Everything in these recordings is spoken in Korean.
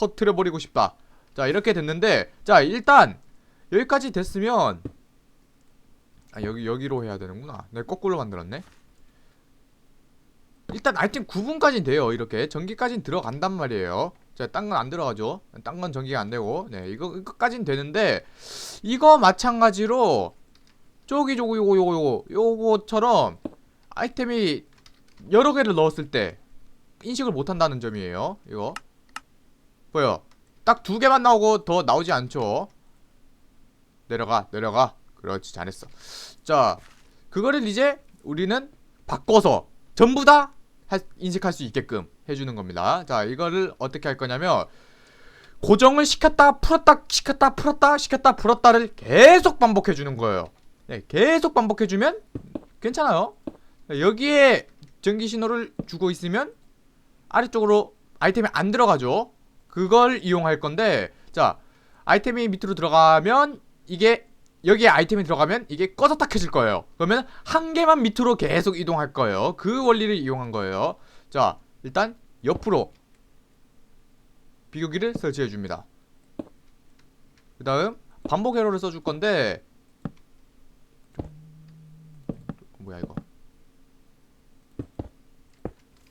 터트려 버리고 싶다. 자 이렇게 됐는데 자 일단 여기까지 됐으면 아 여기 여기로 해야 되는구나. 내가 거꾸로 만들었네. 일단 아이템 9분까지는 돼요. 이렇게 전기까지는 들어간단 말이에요. 자, 딴건 안 들어가죠. 딴 건 전기가 안 되고, 네, 이거 이거까지는 되는데 이거 마찬가지로 저기 저거 요거 요거 요거 요거처럼 아이템이 여러 개를 넣었을 때 인식을 못 한다는 점이에요. 이거 보여. 딱 두 개만 나오고 더 나오지 않죠. 내려가 내려가. 그렇지 잘했어. 자, 그거를 이제 우리는 바꿔서 전부 다 할- 인식할 수 있게끔 해주는 겁니다. 자, 이거를 어떻게 할 거냐면 고정을 시켰다 풀었다 시켰다 풀었다 시켰다 풀었다를 계속 반복해 주는 거예요. 네, 계속 반복해 주면 괜찮아요. 네, 여기에 전기 신호를 주고 있으면 아래쪽으로 아이템이 안 들어가죠. 그걸 이용할 건데 자 아이템이 밑으로 들어가면 이게 여기에 아이템이 들어가면 이게 꺼졌다 켜질 거예요. 그러면 한 개만 밑으로 계속 이동할 거예요. 그 원리를 이용한 거예요. 자 일단 옆으로 비교기를 설치해 줍니다. 그 다음 반복 회로를 써줄 건데 뭐야 이거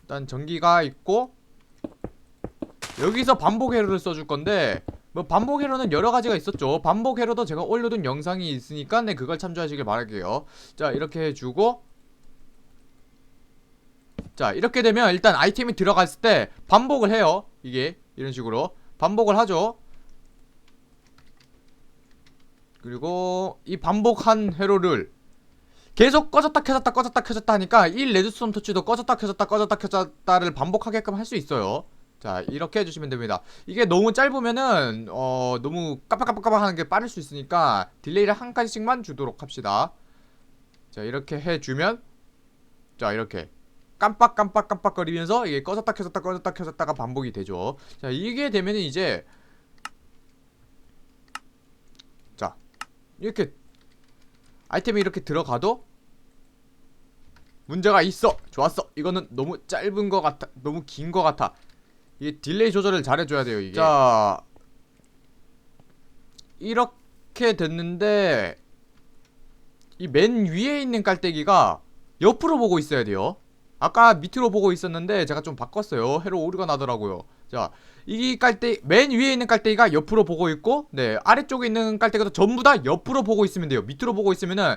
일단 전기가 있고 여기서 반복 회로를 써줄 건데 뭐 반복 회로는 여러 가지가 있었죠. 반복 회로도 제가 올려둔 영상이 있으니까 네 그걸 참조하시길 바랄게요. 자 이렇게 해주고 자 이렇게 되면 일단 아이템이 들어갔을 때 반복을 해요. 이게 이런 식으로. 반복을 하죠. 그리고 이 반복한 회로를 계속 꺼졌다 켜졌다 꺼졌다 켜졌다 하니까 이 레드스톤 토치도 꺼졌다 켜졌다 꺼졌다 켜졌다를 반복하게끔 할 수 있어요 자 이렇게 해주시면 됩니다. 이게 너무 짧으면은 어 너무 깜빡깜빡깜빡 하는 게 빠를 수 있으니까 딜레이를 한 칸씩만 주도록 합시다. 자 이렇게 해주면 자 이렇게 깜빡깜빡깜빡거리면서 이게 꺼졌다 켜졌다 꺼졌다 켜졌다가 반복이 되죠. 자 이게 되면은 이제 자 이렇게 아이템이 이렇게 들어가도 문제가 있어. 좋았어. 이거는 너무 짧은 것 같아 너무 긴 것 같아 이게 딜레이 조절을 잘해줘야 돼요 이게. 자 이렇게 됐는데 이 맨 위에 있는 깔때기가 옆으로 보고 있어야 돼요. 아까 밑으로 보고 있었는데 제가 좀 바꿨어요. 해로 오류가 나더라고요. 자 이 깔때 맨 위에 있는 깔때기가 옆으로 보고 있고 네 아래쪽에 있는 깔때기도 전부 다 옆으로 보고 있으면 돼요. 밑으로 보고 있으면은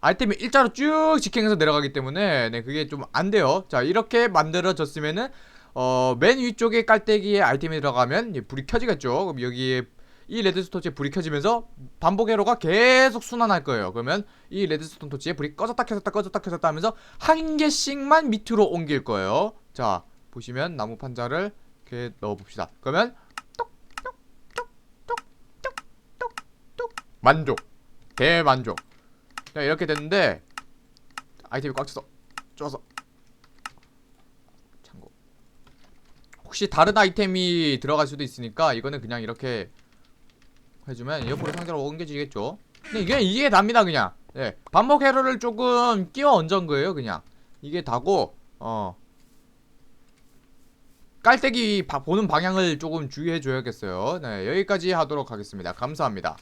아이템이 일자로 쭉 직행해서 내려가기 때문에 네 그게 좀 안 돼요. 자 이렇게 만들어졌으면은 어 맨 위쪽에 깔때기에 아이템이 들어가면 예, 불이 켜지겠죠. 그럼 여기에 이 레드스톤 토치에 불이 켜지면서 반복 회로가 계속 순환할 거예요. 그러면 이 레드스톤 토치에 불이 꺼졌다 켜졌다 꺼졌다 켜졌다 하면서 한 개씩만 밑으로 옮길 거예요. 자 보시면 나무 판자를 이렇게 넣어 봅시다. 그러면 똑똑똑똑똑똑똑 만족. 대만족. 자 이렇게 됐는데 아이템이 꽉 차서 좋아서 참고 혹시 다른 아이템이 들어갈 수도 있으니까 이거는 그냥 이렇게 해주면 옆으로 상자로 옮겨지겠죠. 근데 이게 이게 답니다 그냥. 네 반복 회로를 조금 끼워 얹은 거예요 그냥. 이게 다고 어. 깔때기 바- 보는 방향을 조금 주의해 줘야겠어요. 네 여기까지 하도록 하겠습니다. 감사합니다